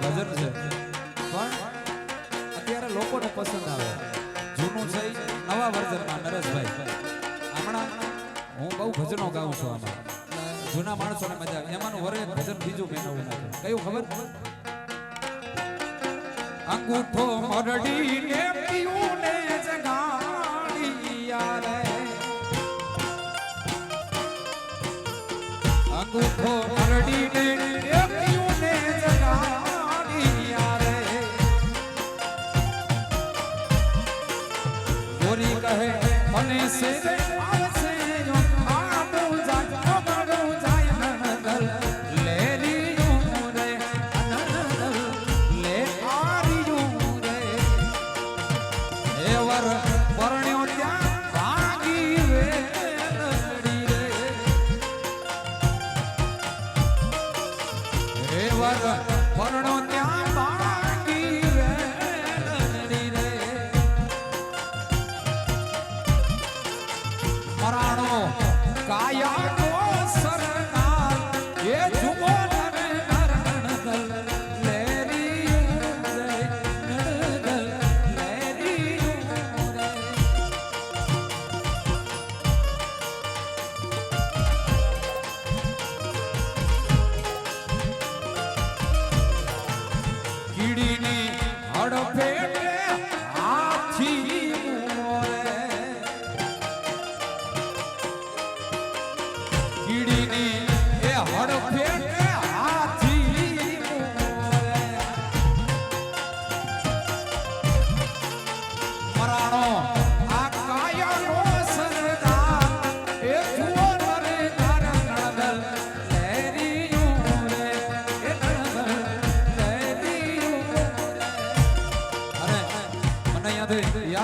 ભજન છે. પણ અત્યારે લોકોને પસંદ આવે જૂનું થઈ નવા વર્ઝનમાં નરેશભાઈ. હમણાં હું બહુ ભજનો ગાઉં છું આમાં. જૂના માણસોને મજા એમાં વરે ભજન બીજું મેં નવું કયું ખબર? અંગૂઠો મરડીને પીઉને જગાડિયા રે અંગૂઠો અને સેવા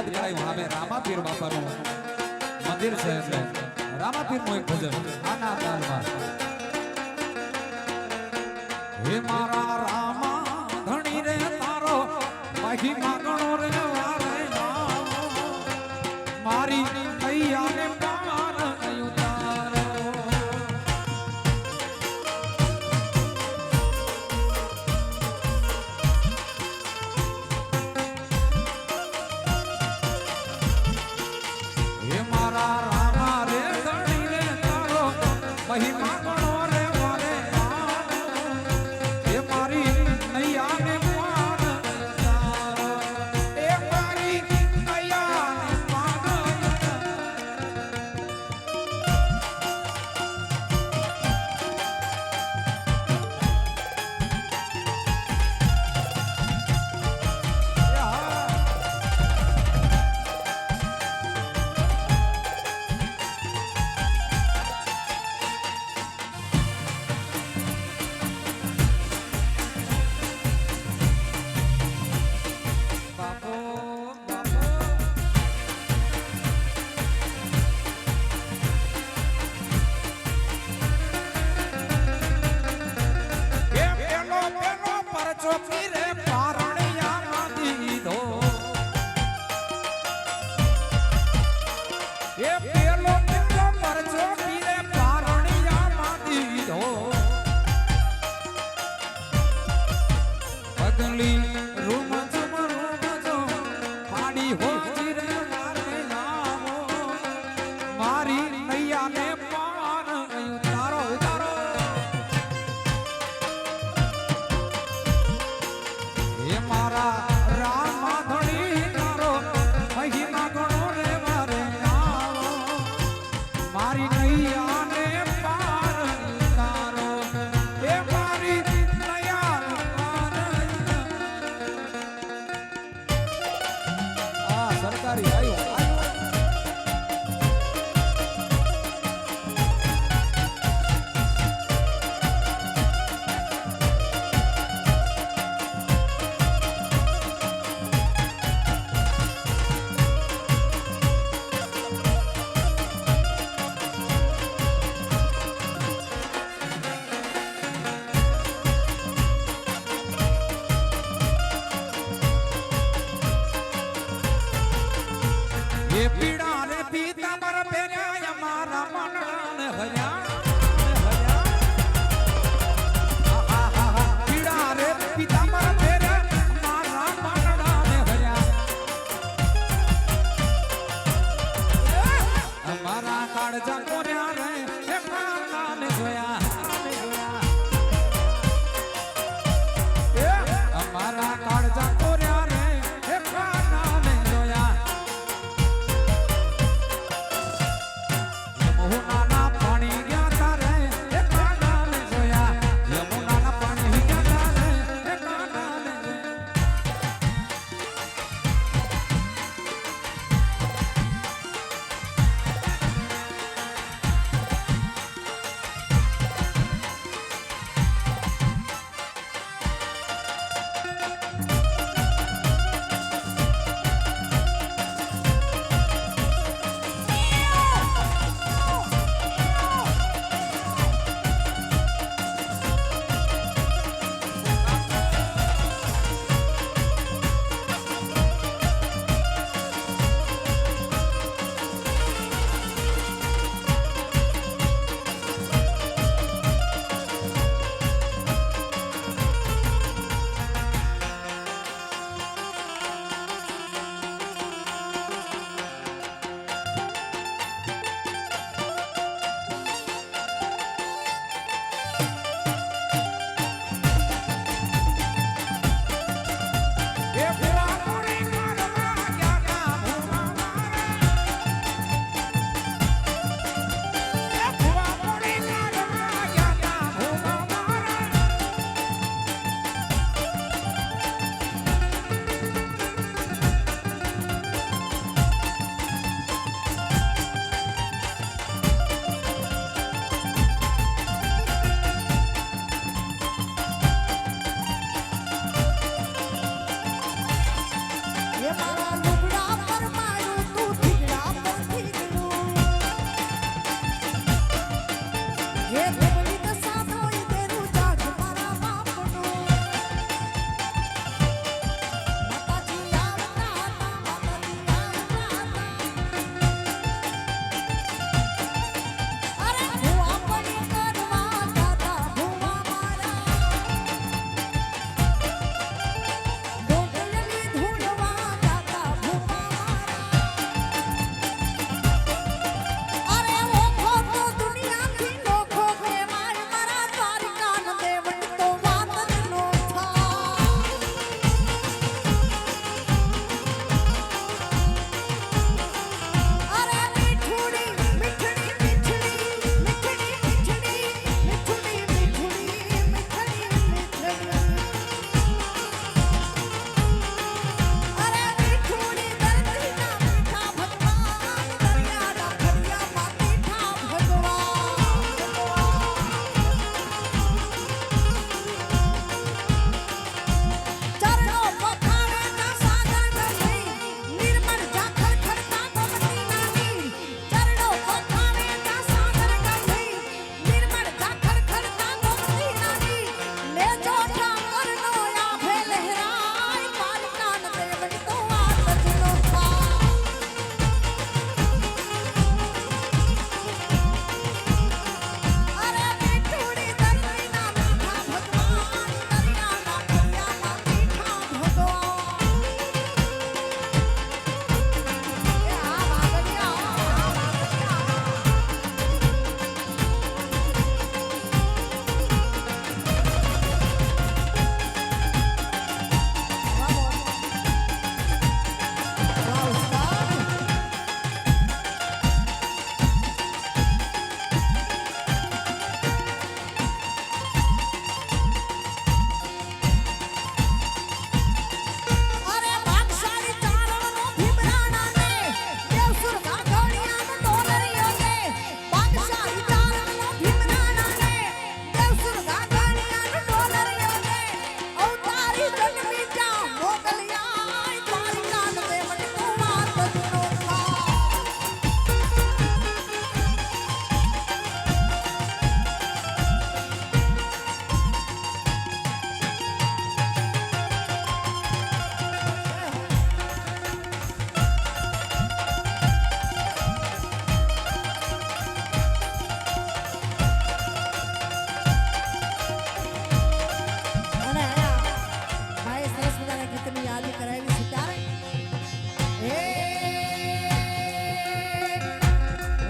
યાદ કરાયું, હા રામાપીર બાપાનું મંદિર છે એટલે રામાપીરનું એક ભજન. આના તાલમાં હે મારા રામા, ધણી રે તારો માગણો રે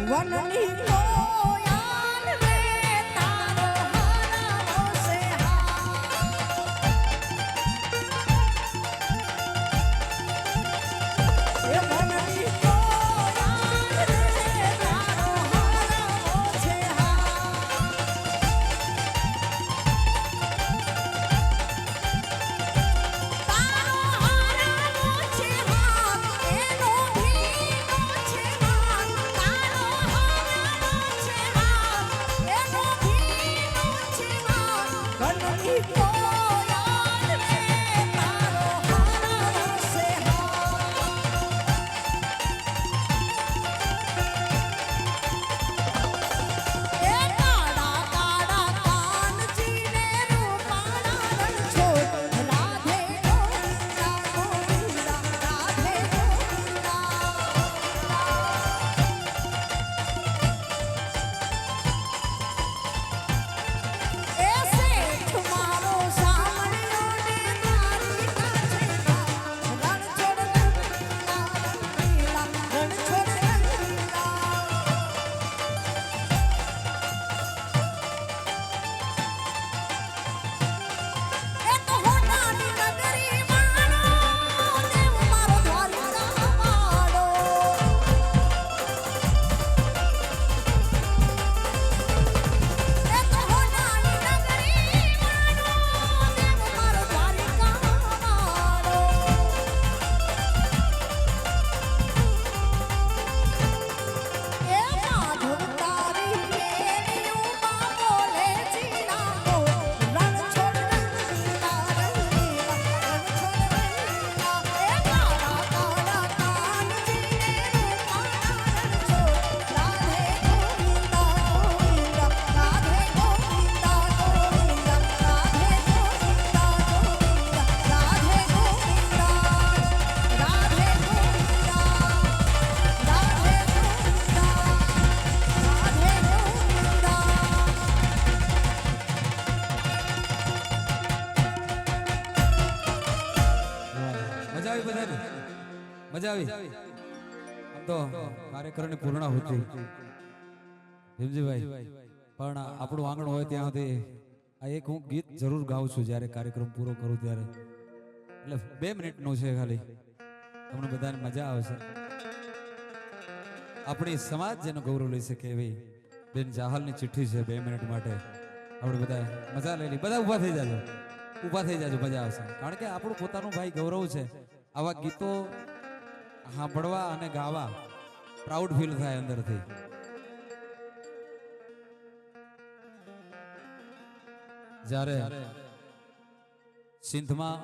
One. un. કાર્યક્રમની હોતી. ભીમજીભાઈ, પણ આપણું આંગણ હોય ત્યાં આ એક હું ગીત જરૂર ગાઉં છું જ્યારે કાર્યક્રમ પૂરો કરું ત્યારે. એટલે બે મિનિટનું છે ખાલી. તમને બધાને મજા આવશે. આપણી સમાજ જેનો ગૌરવ લઈ શકે એવી બેન જાહલની ચિઠ્ઠી છે બે મિનિટ માટે. આપણે બધા મજા લઈ લઈ બધા ઊભા થઈ જાજો. ઊભા થઈ જાજો, મજા આવશે. કારણ કે આપણું પોતાનું ભાઈ ગૌરવ છે. આવા ગીતો સાંભળવા અને ગાવા પ્રાઉડ ફીલ થાય અંદરથી. જ્યારે સિંધમાં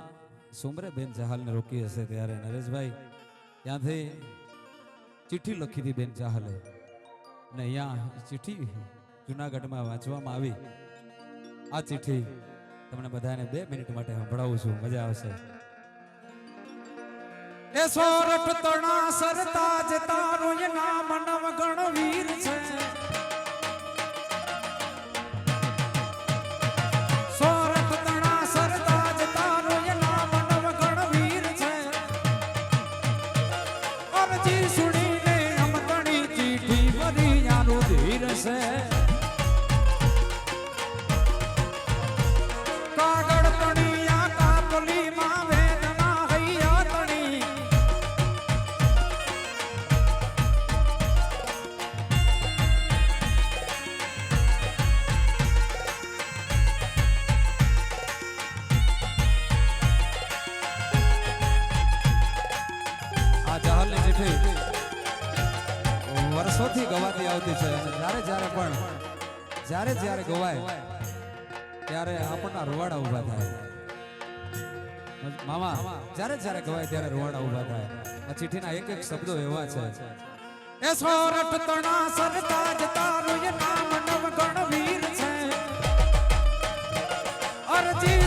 સુમરે બેન જહાલને રોકી હશે ત્યારે નરેશભાઈ ત્યાંથી ચિઠ્ઠી લખી હતી બેન ચાહલે ને અહીંયા ચિઠ્ઠી જુનાગઢમાં વાંચવામાં આવી. આ ચિઠ્ઠી તમને બધાને બે મિનિટ માટે સંભળાવું છું. મજા આવશે. એ સોરઠ તણા સરતાજ તારું એ નામ નવ ગણ છે. સોરઠ તણા સરતાજ તારું એ નામ નવ ગણ વીર છે. અરજી સુણીને અમતણી ચીઠી ભરી આનું ધીર છે. ચિઠ્ઠીના એક એક શબ્દો એવા છે. એ સોરઠ તણા સરતાજ તારું નામ નવ ગણ વીર છે. અરજી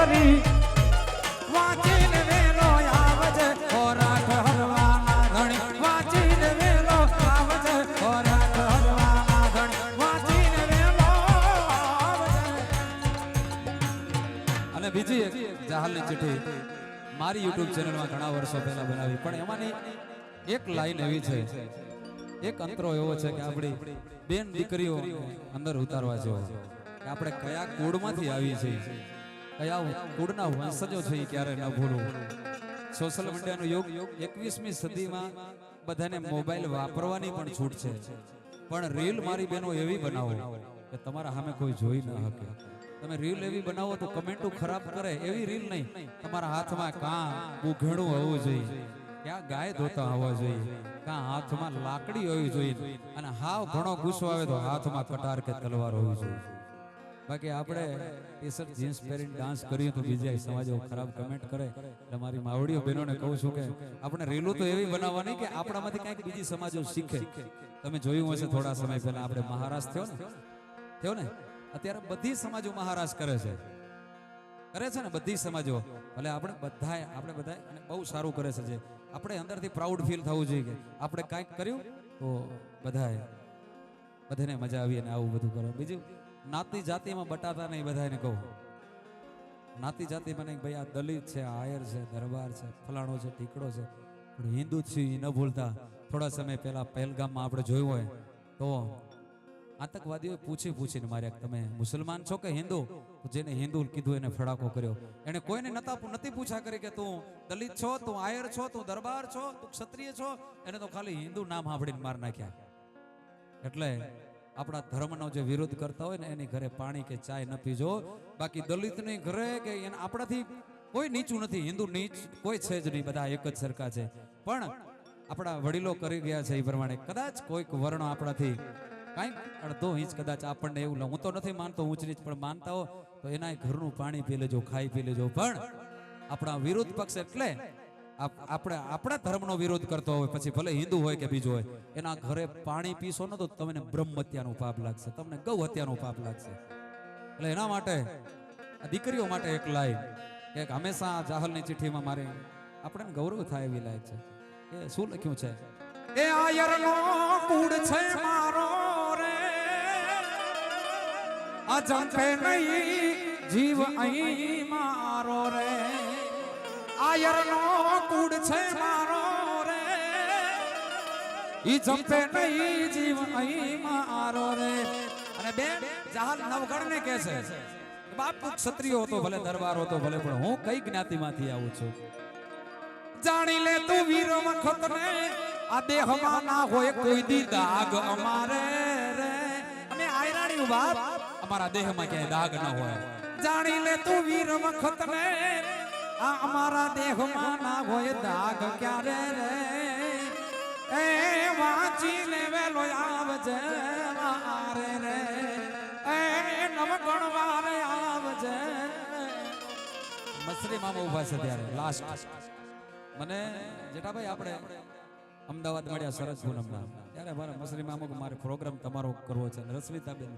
કરી. અને બીજી એક જાહલની ચિઠ્ઠી મારી યુટ્યુબ ચેનલમાં ઘણા વર્ષો પહેલા બનાવી. પણ એમાંની એક લાઈન એવી છે. એક અંતરો એવો છે કે આપણી બેન દીકરીઓ અંદર ઉતારવા જેવો. આપણે કયા કુળમાંથી આવી છીએ. કયા કુળના વંશજો છે એ ક્યારે ન ભૂલવું સોશિયલ મીડિયાનો યુગ એકવીસમી સદીમાં બધાને મોબાઈલ વાપરવાની પણ છૂટ છે. પણ રીલ મારી બહેનો એવી બનાવો કે તમારા સામે કોઈ જોઈ ન શકે. તમે રીલ એવી બનાવો તો કમેન્ટો ખરાબ કરે, એવી રીલ નહીં. તમારા હાથમાં કાં ઉઘેડું હોવું જોઈએ. ક્યાં ગાય ધોતા હોવા જોઈએ કાં હાથમાં લાકડી હોવી જોઈએ. અને હાવ ઘણો ગુસ્સો આવે તો હાથમાં કટાર કે તલવાર હોવી જોઈએ. બાકી આપણે ટી શર્ટ જીન્સ પહેરીને ડાન્સ કરીએ તો બીજા સમાજો ખરાબ કમેન્ટ કરે. એટલે મારી માવડીઓ, બહેનોને કહું છું કે આપણે રીલું તો એવી બનાવવાની કે આપણામાંથી કંઈક બીજી સમાજો શીખે. તમે જોયું હશે થોડા સમય પહેલા આપણે મહારાષ્ટ્ર થયો ને? થયો ને? અત્યારે બધી સમાજો મહારાષ્ટ્ર કરે છે. કરે છે ને બધી સમાજો? ભલે આપણે બધાએ આપણે બધાએ બહુ સારું કરે છે જે. આપણે અંદરથી પ્રાઉડ ફીલ થવું જોઈએ કે આપણે કાંઈક કર્યું તો બધાએ, બધાને મજા આવી અને આવું બધું કરો. બીજું? નાતી જાતિમાં બટાતા નહીં બધાને કહું. નાતી જાતિ મને ભાઈ આ દલિત છે આયર છે, દરબાર છે, ફલાણો છે, ઢીકડો છે. પણ હિન્દુ છે એ ન ભૂલતા. થોડા સમય પહેલા પહેલગામમાં આપણે જોયું હોય તો આતંકવાદીઓએ પૂછી પૂછીને માર્યા તમે મુસલમાન છો કે હિન્દુ? જેને હિન્દુ કીધું એને ફડાકો કર્યો. એને કોઈને નતા નથી પૂછા કરી કે તું દલિત છો, તું આયર છો, તું દરબાર છો, તું ક્ષત્રિય છો? એને તો ખાલી હિન્દુ નામ સાંભળીને માર નાખ્યા. એટલે આપણા ધર્મનો જે વિરોધ કરતા હોય ને એની ઘરે પાણી કે ચાય ન પીજો. બાકી દલિતની ઘરે કે આપણાથી કોઈ નીચું નથી, હિન્દુ નીચ, કોઈ છે જ નહીં, બધા એક જ સરખા છે. પણ આપણા વડીલો કરી ગયા છે એ પ્રમાણે કદાચ કોઈક વર્ણ આપણાથી કાંઈક અડધો ઇંચ કદાચ આપણને એવું હું તો નથી માનતો ઊંચ નીચ પણ માનતા હો, તો એના ઘરનું પાણી પી લેજો, ખાઈ પી લેજો. પણ આપણા વિરોધ પક્ષ એટલે આપણે આપણા ધર્મનો વિરોધ કરતો હોય, પછી ભલે હિન્દુ હોય કે બીજો હોય, એના ઘરે પાણી પીશો ને તો તમને બ્રહ્મ હત્યાનું પાપ લાગશે, તમને ગૌ હત્યાનું પાપ લાગશે. એટલે એના માટે દીકરીઓ માટે એક લાઈન, કે હંમેશા જાહલની ચિઠ્ઠીમાં મારે, આપણને ગૌરવ થાય એવી લાયક છે. એ શું લખ્યું છે? એ આયરનો કુડ છે મારો રે, આ જંપે નહીં, જીવ અહીં મારો રે. આયરનો કુડ છે મારો રે. ઈ જંપે નહીં, જીવ અહીં મારો રે. અને બેન, જહાલ નવગણ ને કહે છે બાપ ક્ષત્રિય હતો ભલે દરબાર હતો ભલે, પણ હું કઈ જ્ઞાતિમાંથી આવું છું? જાણી લે તું વીર વખત ને આ દેહમાં ના હોય કોઈ દી દાગ અમારે રે. અમે આયરાણી બાપ, અમારા દેહમાં ક્યાંય દાગ ન હોય. જાણી લે તું વીર વખત ને આ અમારા દેહમાં ના હોય દાગ ક્યારે રે? એ વાંચી લે વેલો આવજે મારે રે. એ નવગણ વારે આવજે. મસરી મામા ઊભા છે ત્યારે લાસ્ટ મને જેઠાભાઈ આપણે અમદાવાદ મળ્યા સરસ પૂનમના. ત્યારે મારા મસરી મામો મારે પ્રોગ્રામ તમારો કરવો છે રશ્મિતાબેન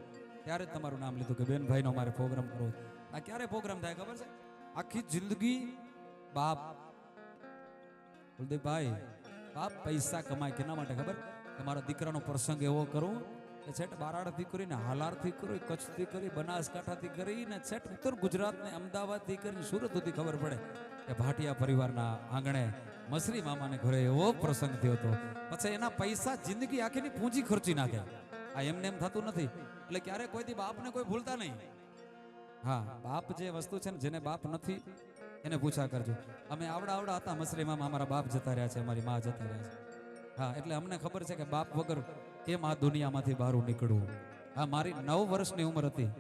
ત્યારે તમારું નામ લીધું કે બેન ભાઈનો મારે પ્રોગ્રામ કરવો આ ક્યારે પ્રોગ્રામ થાય ખબર છે? આખી જિંદગી બાપ. કુલદીપભાઈ બાપ પૈસા કમાય. કેના માટે ખબર? તમારા દીકરાનો પ્રસંગ એવો કરું, કે છેટ બારાડથી કરીને હાલારથી કરી, કચ્છથી કરી, બનાસકાંઠાથી કરીને છેટ ઉત્તર ગુજરાતને, અમદાવાદથી કરીને સુરત સુધી ખબર પડે કે ભાટિયા પરિવારના આંગણે મસરી મામાને ઘરે એવો પ્રસંગ થયો હતો. પછી એના પૈસા જિંદગી આખીની પૂંજી ખર્ચી નાખે. આ એમને એમ થતું નથી. એટલે ક્યારે કોઈથી બાપને કોઈ ભૂલતા નહીં. હા, બાપ જે વસ્તુ છે ને, જેને બાપ નથી, એને પૂછા કરજો. અમે આવડા આવડા હતા મસરીમાં અમારા બાપ જતા રહ્યા છે, અમારી મા જતા રહ્યા છે. હા, એટલે અમને ખબર છે કે બાપ વગર કેમ આ દુનિયામાંથી બહાર નીકળવું? હા, મારી નવ વર્ષની ઉંમર હતી.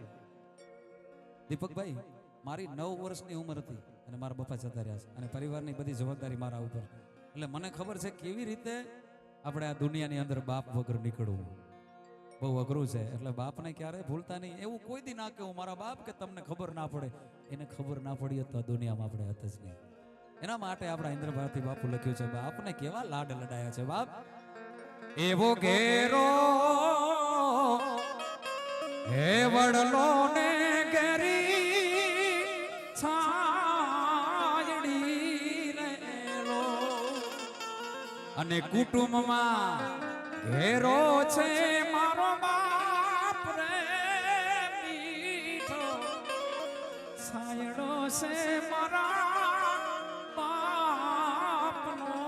દીપકભાઈ, મારી નવ વર્ષની ઉંમર હતી અને મારા પપ્પા જતા રહ્યા છે અને પરિવારની બધી જવાબદારી મારા ઉપર. એટલે મને ખબર છે કેવી રીતે આપણે આ દુનિયાની અંદર બાપ વગર નીકળવું. બહુ અઘરું છે. એટલે બાપને ક્યારેય ભૂલતા નહીં. એવું કોઈ દી ના કહેવું મારા બાપ કે તમને ખબર ના પડે. એને ખબર ના પડી તો દુનિયામાં આપણે હત જ નહીં. એના માટે આપણા ઇન્દ્રભારતી બાપુ લખ્યું છે, બાપને કેવા લાડ લડાયા છે, બાપ? એવો ઘેરો, હે વડલો ને ઘેરી અને કુટુંબમાં ઘેરો છે છે મારા બાપનો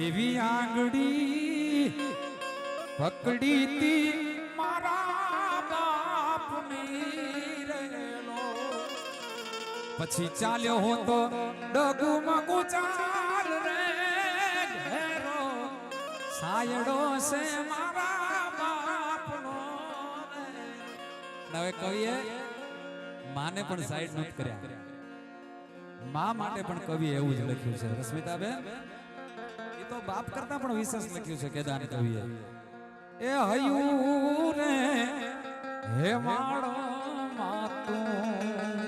એવી આંગળી પકડી તી મારા બાપની રેલો પછી ચાલ્યો હું તો ડગુ મગુ ચાલ રે ઘેરો સાયડો છે મારા ને હવે કવિએ માને પણ સાઈડ નોટ કર્યા. મા માટે પણ કવિએ એવું જ લખ્યું છે. રશ્મિતાબેન એ તો બાપ કરતા પણ વિશેષ લખ્યું છે કેદાન કવિએ. એ હયું રે હે માળો માતું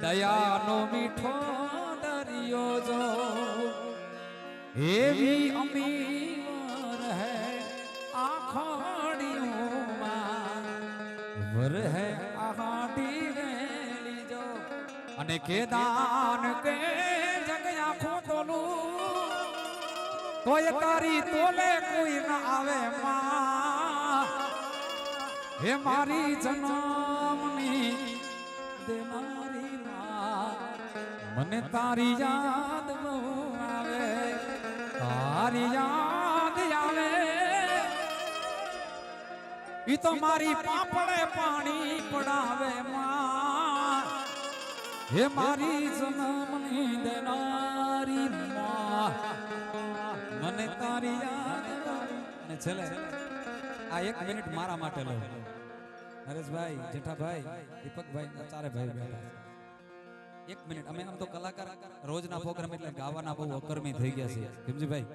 દયાનો મીઠો દરિયો જો. એવી અમીર અને કેદાન કે જગ આખું ખોલું. તોય તારી તોલે કોઈ ના આવે માં. હે મારી જન્મની, દે મારી મને તારી યાદ બહુ આવે, તારી યાદ આવે. ઈ તો મારી પાપડે પાણી પડાવે માં. હે મારી જન્મની દેનારી મને તારી યાદ ને છેલ્લે, આ એક મિનિટ મારા માટે લો. નરેશભાઈ, જેઠાભાઈ, દીપકભાઈ ચારે ભાઈ બેઠા એક મિનિટ, અમે આમ તો કલાકાર રોજના પ્રોગ્રામ એટલે ગાવાના બહુ અકર્મી થઈ ગયા છે ભીમજીભાઈ,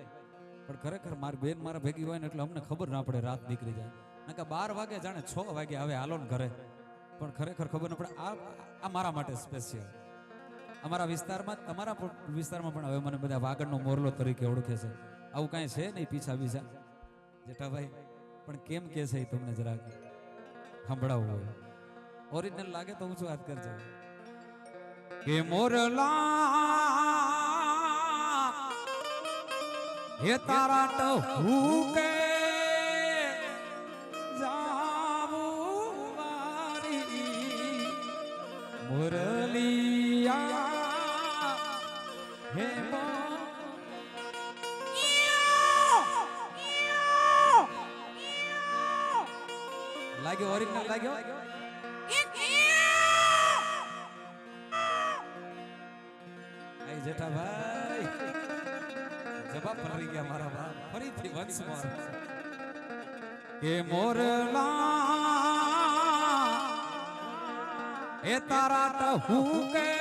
પણ ખરેખર મારી બેન મારા ભેગી હોય ને એટલે અમને ખબર ના પડે રાત નીકળી જાય. નકા બાર વાગે જાણે છ વાગે આવે, હાલો ને ઘરે. પણ ખરેખર ખબર ન પડે. આ આ મારા માટે સ્પેશિયલ અમારા વિસ્તારમાં તમારા વિસ્તારમાં પણ હવે મને બધા વાગડનો મોરલો તરીકે ઓળખે છે. આવું કાંઈ છે નહીં પીછા બીજા? જેઠાભાઈ, પણ કેમ કે છે એ તમને જરાક સંભળાવવું હોય. ઓરિજિનલ લાગે તો ઊંચું વાત કરજો. કે મોરલા, હે તારા ટહુકે જાવું ફરીથી વંશ મોર કે મોરલા એ તારા ટહુ કે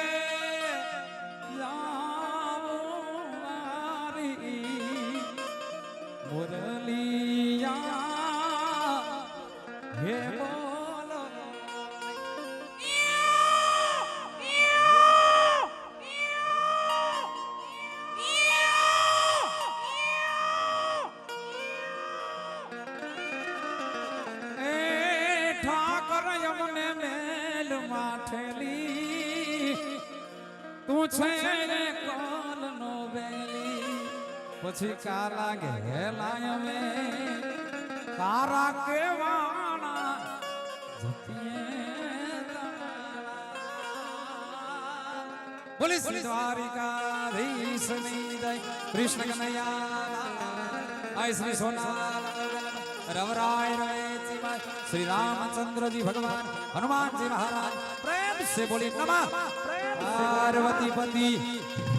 પોલીસ દ્વારિકા રીસની જય. કૃષ્ણ કનૈયા આય શ્રી સોના રવરાય રે શિવાય શ્રી રામચંદ્રજી ભગવાન, હનુમાનજી મહારાજ. પ્રેમ સે બોલી નમઃ. પાર્વતી પતિ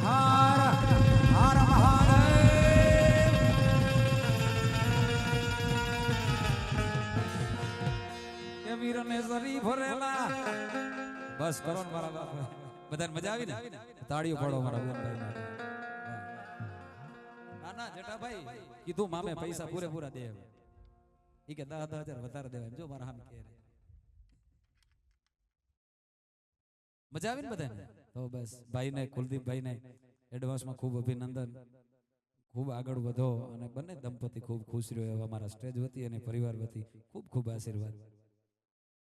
હાર હાર મહાદેવ. કે વીરને સરી ભરેલા. બસ કરો મારા બાપા બધાને મજા આવી ને તાળીઓ પાડો મારા માટે. ના ના જટાભાઈ કીધું મામે પૈસા પૂરેપૂરા દે. એ કે દસ દસ હજાર વધારે દેવાય જો મારા સામે કે. મજા આવી ને બધાને? તો બસ ભાઈને કુલદીપભાઈને એડવાન્સમાં ખૂબ અભિનંદન. ખૂબ આગળ વધો અને બંને દંપતી ખૂબ ખુશ રહ્યો એવા મારા સ્ટેજ વતી અને પરિવાર વતી ખૂબ ખૂબ આશીર્વાદ.